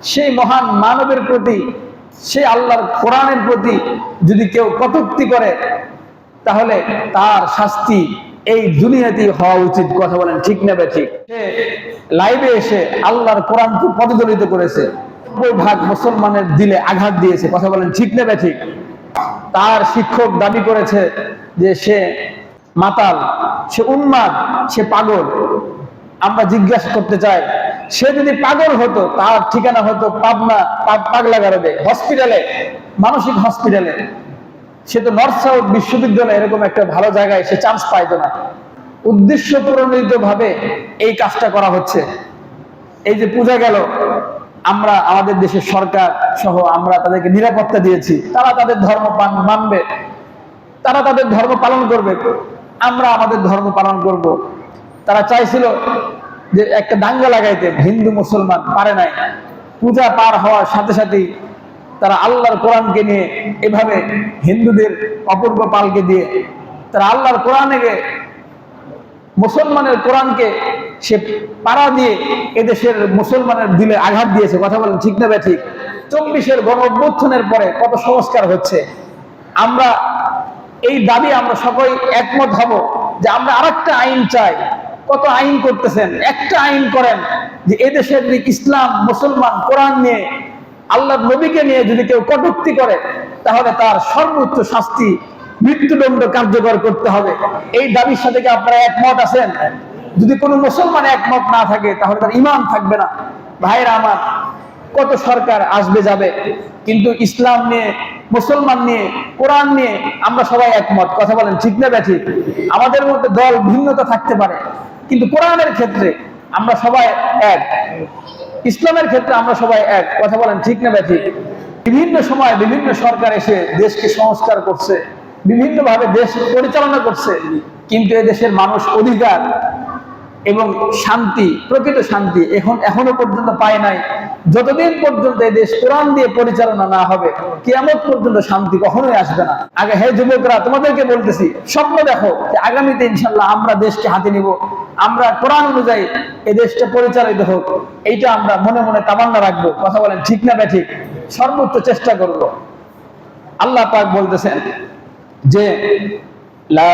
সেই মহান মানবের প্রতি, সেই আল্লাহর কোরআনের প্রতি যদি কেউ কটুক্তি করে, তাহলে তার শাস্তি এই দুনিয়াতেই হওয়া উচিত, কথা বলেন ঠিক নেবে ঠিক? সে লাইভে এসে আল্লাহর কোরআনকে পদদলিত করেছে ভাগ মুসলমানের দিলে আঘাত দিয়েছে, কথা বলেন ঠিক নেবে ঠিক? তার শিক্ষক দাবি করেছে যে সে মাতাল, সে উন্মাদ সে পাগল। আমরা জিজ্ঞাসা করতে চাই সে যদি পাগল হতো, তার ঠিকানা হতো পাবনা পাগলা পাগলাগারদে হসপিটালে মানসিক হসপিটালে সে তো নর্থ সাউথ বিশ্ববিদ্যালয়ে, এরকম একটা ভালো জায়গায় সে চান্স পাইতো না। উদ্দেশ্য প্রণোদিত ভাবে এই কাজটা করা হচ্ছে। এই যে পূজা গেল, আমরা, আমাদের দেশের সরকার সহ আমরা তাদেরকে নিরাপত্তা দিয়েছি। তারা তাদের ধর্ম মানবে। তারা তাদের ধর্ম পালন করবে। আমরা আমাদের ধর্ম পালন করব। তারা চাইছিল যে একটা দাঙ্গা লাগাইতে হিন্দু, মুসলমান পারে নাই। পূজা পার হওয়ার সাথে সাথেই তারা আল্লাহর কোরআনকে নিয়ে এভাবে হিন্দুদের অপূর্ব পালকে দিয়ে তারা আল্লাহর কোরআনকে মুসলমানের কোরআনকে সে পাড়া দিয়ে এদেশের মুসলমানের দিলে আঘাত দিয়েছে। কথা বলেন ঠিক না ঠিক চব্বিশের গণ অভ্যুত্থানের পরে কত সংস্কার হচ্ছে? আমরা এই দাবি আমরা সকলেই একমত হব যে আমরা আরেকটা আইন চাই। কত আইন করতেছেন? একটা আইন করেন যে এদেশের ইসলাম, মুসলমান, কোরআন নিয়ে আল্লাহ নবীকে নিয়ে যদি কেউ কটূক্তি করে, তাহলে তার সর্বোচ্চ শাস্তি মৃত্যুদণ্ড কার্যকর করতে হবে। এই দাবির সাথে কি আপনারা একমত আছেন? যদি কোনো মুসলমান একমত না থাকে, তাহলে তার ইমান থাকবে না। ভাইরা আমার, কত সরকার আসবে, যাবে। কিন্তু ইসলাম নিয়ে, মুসলমান নিয়ে, কোরআন নিয়ে আমরা সবাই একমত। কথা বলেন ঠিক না ব্যাঠিক? আমাদের মধ্যে দল ভিন্নতা থাকতে পারে। কিন্তু কোরআনের ক্ষেত্রে আমরা সবাই এক। ইসলামের ক্ষেত্রে আমরা সবাই এক। কথা বলেন ঠিক না ব্যাঠিক বিভিন্ন সময় বিভিন্ন সরকার এসে দেশকে সংস্কার করছে বিভিন্ন ভাবে দেশ পরিচালনা করছে, কিন্তু এ দেশের মানুষ অধিকার এবং শান্তি, প্রকৃত শান্তি এখন, এখনও পর্যন্ত পায় নাই। যতদিন পর্যন্ত এই দেশ কোরআন দিয়ে পরিচালনা না হবে, কিয়ামত পর্যন্ত শান্তি কখনোই আসবে না। আগে হে যুবকরা, তোমাদেরকে বলতেছি, স্বপ্ন দেখো আগামীতে ইনশাল্লাহ আমরা দেশকে হাতে নিব। আমরা কোরআন অনুযায়ী এ দেশটা পরিচালিত হোক, এইটা আমরা মনে মনে তামান্না রাখব। কথা বলেন, ঠিক না ব্যাঠিক? সর্বোচ্চ চেষ্টা করব। আল্লাহ পাক বলতেছেন যে, লা